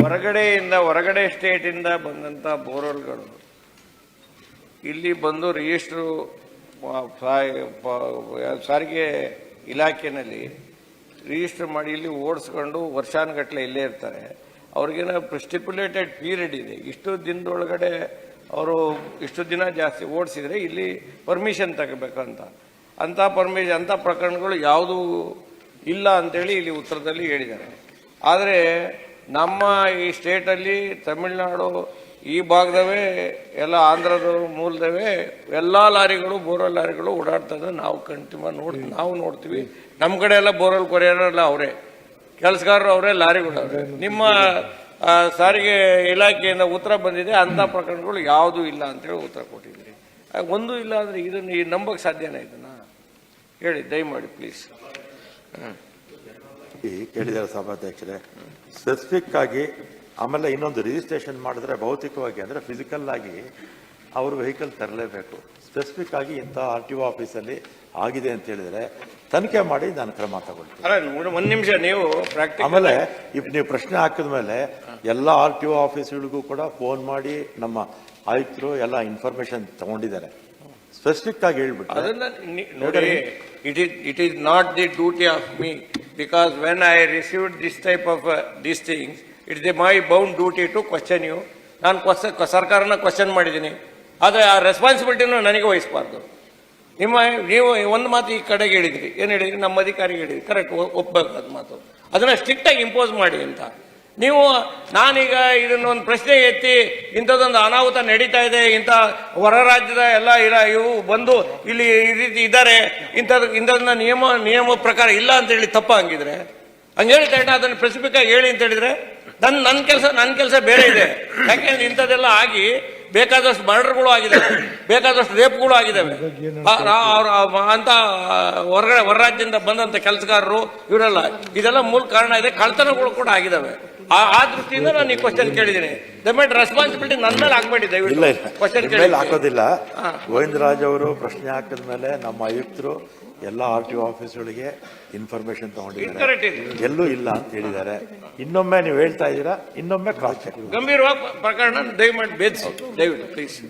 ಹೊರಗಡೆಯಿಂದ, ಹೊರಗಡೆ ಸ್ಟೇಟಿಂದ ಬಂದಂಥ ಬೋರ್ವೆಲ್ಗಳು. ಇಲ್ಲಿ ಬಂದು ರಿಜಿಸ್ಟ್ರು ಸಾರಿಗೆ ಇಲಾಖೆಯಲ್ಲಿ ರಿಜಿಸ್ಟರ್ ಮಾಡಿ ಇಲ್ಲಿ ಓಡಿಸ್ಕೊಂಡು ವರ್ಷಾನುಗಟ್ಟಲೆ ಇಲ್ಲೇ ಇರ್ತಾರೆ. ಅವ್ರಿಗೇನೋ ಸ್ಟಿಪ್ಯುಲೇಟೆಡ್ ಪೀರಿಯಡ್ ಇದೆ. ಇಷ್ಟು ದಿನದೊಳಗಡೆ ಅವರು ಇಷ್ಟು ದಿನ ಜಾಸ್ತಿ ಓಡಿಸಿದರೆ ಇಲ್ಲಿ ಪರ್ಮಿಷನ್ ತಗೋಬೇಕಂತ. ಅಂಥ ಪರ್ಮಿಷನ್, ಅಂಥ ಪ್ರಕರಣಗಳು ಯಾವುದೂ ಇಲ್ಲ ಅಂತೇಳಿ ಇಲ್ಲಿ ಉತ್ತರದಲ್ಲಿ ಹೇಳಿದ್ದಾರೆ. ಆದರೆ ನಮ್ಮ ಈ ಸ್ಟೇಟಲ್ಲಿ ತಮಿಳುನಾಡು ಈ ಭಾಗದವೇ, ಎಲ್ಲ ಆಂಧ್ರದ ಮೂಲದವೇ ಎಲ್ಲ ಲಾರಿಗಳು, ಬೋರ್ವೆಲ್ ಲಾರಿಗಳು ಓಡಾಡ್ತದೆ. ನಾವು ಕಂಟಿಮ ನೋಡ್, ನಾವು ನೋಡ್ತೀವಿ. ನಮ್ಮ ಕಡೆ ಎಲ್ಲ ಬೋರ್ವೆಲ್ ಕೊರಿಯರೆಲ್ಲ ಅವರೇ. ಕೆಲಸಗಾರರು ಅವರೇ, ಲಾರಿಗಳು ನಿಮ್ಮ ಸಾರಿಗೆ ಇಲಾಖೆಯಿಂದ ಉತ್ತರ ಬಂದಿದೆ. ಅಂಥ ಪ್ರಕರಣಗಳು ಯಾವುದೂ ಇಲ್ಲ ಅಂತೇಳಿ ಉತ್ತರ ಕೊಟ್ಟಿದ್ದೀರಿ ಒಂದೂ ಇಲ್ಲ ಅಂದರೆ ಇದನ್ನು ಈ ನಂಬಕ್ಕೆ ಸಾಧ್ಯನೇ ಇದನ್ನ ಹೇಳಿ, ದಯಮಾಡಿ ಪ್ಲೀಸ್ ಈ ಕೇಳಿದ್ದಾರೆ ಸಭಾಧ್ಯಕ್ಷರೇ. ಸ್ಪೆಸಿಫಿಕ್ ಆಗಿ ಆಮೇಲೆ ಇನ್ನೊಂದು ರಿಜಿಸ್ಟ್ರೇಷನ್ ಮಾಡಿದ್ರೆ ಭೌತಿಕವಾಗಿ ಅಂದರೆ ಫಿಸಿಕಲ್ ಆಗಿ ಅವರು ವೆಹಿಕಲ್ ತರಲೇಬೇಕು. ಸ್ಪೆಸಿಫಿಕ್ ಆಗಿ ಇಂಥ ಆರ್ ಟಿ ಒ ಆಫೀಸಲ್ಲಿ ಆಗಿದೆ ಅಂತ ಹೇಳಿದ್ರೆ ತನಿಖೆ ಮಾಡಿ ನಾನು ಕ್ರಮ ತಗೊಳ್ತೀನಿ. ಒಂದು ನಿಮಿಷ ನೀವು ಆಮೇಲೆ ಇವ್ ನೀವು ಪ್ರಶ್ನೆ ಹಾಕಿದ ಮೇಲೆ ಎಲ್ಲ ಆರ್ ಟಿ ಒ ಆಫೀಸ್ಗಳಿಗೂ ಕೂಡ ಫೋನ್ ಮಾಡಿ ನಮ್ಮ ಆಯುಕ್ತರು ಎಲ್ಲ ಇನ್ಫಾರ್ಮೇಶನ್ ತಗೊಂಡಿದ್ದಾರೆ. ಸ್ಪೆಸಿಫಿಕ್ ಆಗಿ ಹೇಳ್ಬಿಟ್ಟು ಅದನ್ನ ನೋಡಿ it is it is not the duty of me because when I received this type of these things, it is my bound duty to question you. ನಾನು ಕ್ವಶನ್ ಸರ್ಕಾರನ ಕ್ವಶನ್ ಮಾಡಿದ್ದೀನಿ. ಆದರೆ ಆ ರೆಸ್ಪಾನ್ಸಿಬಿಲಿಟಿನೂ ನನಗೆ ವಹಿಸಬಾರ್ದು. ನಿಮ್ಮ ನೀವು ಒಂದು ಮಾತು ಈ ಕಡೆಗೆ ಹೇಳಿದ್ರಿ. ಏನು ಹೇಳಿದ್ರಿ? ನಮ್ಮ ಅಧಿಕಾರಿಗೆ ಹೇಳಿದ್ರಿ. ಕರೆಕ್ಟ್ ಒಪ್ಪಬೇಕು ಅದು ಮಾತು. ಅದನ್ನು ಸ್ಟ್ರಿಕ್ಟಾಗಿ ಇಂಪೋಸ್ ಮಾಡಿ ಅಂತ. ನೀವು, ನಾನೀಗ ಇದನ್ನೊಂದು ಪ್ರಶ್ನೆ ಎತ್ತಿ ಇಂಥದ್ದೊಂದು ಅನಾಹುತ ನಡೀತಾ ಇದೆ, ಇಂಥ ಹೊರ ರಾಜ್ಯದ ಎಲ್ಲ ಇರ, ಇವು ಬಂದು ಇಲ್ಲಿ ಈ ರೀತಿ ಇದ್ದಾರೆ ಇಂಥದ್ದು ಇಂಥದ್ದನ್ನ ನಿಯಮ ನಿಯಮ ಪ್ರಕಾರ ಇಲ್ಲ ಅಂತ ಹೇಳಿ ತಪ್ಪ ಹಂಗಿದ್ರೆ? ಹಂಗೆ ಹೇಳಿ ಅದನ್ನು ಸ್ಪೆಸಿಫಿಕ್ ಆಗಿ ಹೇಳಿ ಅಂತ ಹೇಳಿದ್ರೆ? ನನ್ನ ನನ್ನ ಕೆಲಸ ನನ್ನ ಕೆಲಸ ಬೇರೆ ಇದೆ. ಯಾಕೆಂದ್ರೆ ಇಂಥದ್ದೆಲ್ಲ ಆಗಿ ಬೇಕಾದಷ್ಟು ಮರ್ಡರ್ಗಳು ಆಗಿದ್ದಾವೆ ಬೇಕಾದಷ್ಟು ರೇಪ್ಗಳು ಆಗಿದ್ದಾವೆ ಅಂತ ಹೊರಗಡೆ ಹೊರ ರಾಜ್ಯದಿಂದ ಬಂದಂತ ಕೆಲಸಗಾರರು ಇವರೆಲ್ಲ. ಇದೆಲ್ಲ ಮೂಲ ಕಾರಣ ಇದೆ. ಕಳ್ತನಗಳು ಕೂಡ ಆಗಿದ್ದಾವೆ ಆ ದೃಷ್ಟಿಯಿಂದ ನಾನು ಈ ಕ್ವಶನ್ ಕೇಳಿದ್ದೀನಿ. ದಯಮಾಡಿ ರೆಸ್ಪಾನ್ಸಿಬಿಲಿಟಿ ನನ್ನ ಮೇಲೆ ಹಾಕ್ಬೇಡಿ ದಯವಿಟ್ಟು. ಕ್ವಶನ್ ಕೇಳಿ ಹಾಕೋದಿಲ್ಲ. ಗೋವಿಂದರಾಜ್ ಅವರು ಪ್ರಶ್ನೆ ಹಾಕಿದ ಮೇಲೆ ನಮ್ಮ ಆಯುಕ್ತರು ಎಲ್ಲ ಆರ್ ಟಿ ಒ ಆಫೀಸ್ಗಳಿಗೆ ಇನ್ಫಾರ್ಮೇಶನ್ ತಗೊಂಡಿದ್ದಾರೆ. ಎಲ್ಲೂ ಇಲ್ಲ ಅಂತ ಹೇಳಿದ್ದಾರೆ. ಇನ್ನೊಮ್ಮೆ ನೀವು ಹೇಳ್ತಾ ಇದ್ದೀರಾ ಇನ್ನೊಮ್ಮೆ ಕ್ರಾಸ್ ಚೆಕ್. ಗಂಭೀರವಾಗಿ ಪ್ರಕರಣ ದಯಮಾಡಿ ಭೇದಿಸಿ. ದಯವಿಟ್ಟು ಪ್ಲೀಸ್